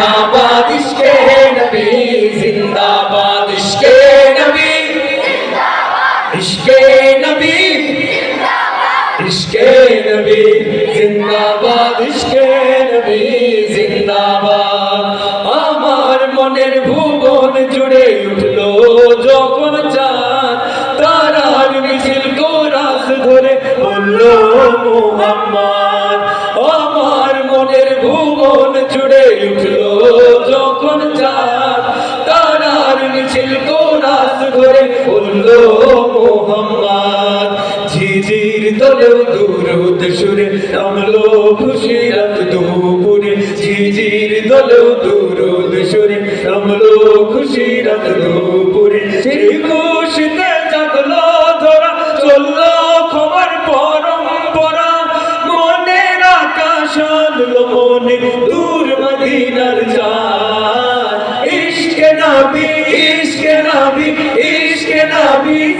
जिंदाबाद इश्के नबी जिंदाबाद इश्के नबी इश्के नबी इश्के नबी जिंदाबाद इश्के नबी जिंदाबाद আমার মনের ভুবন জুড়ে উঠল যখন চাঁদ, তারার মিছিল কোরাস ধরে বলল, মোহাম্মদ, আমার মনের ভুবন জুড়ে উঠল দুরুদ সুরে নামলো খুশিরাত দুপুরে। ঝিঝির তলেও দুরুদ সুরে নামলো খুশিরাত দুপুরে। সেই খুশিতে জাগলো ধরা, চলল খবর পরম্পরা। মনের আকাশ আনলো মনে দূর মদিনার চাঁদ। ইশকে নবী ইশকে নবী ইশকে নবী।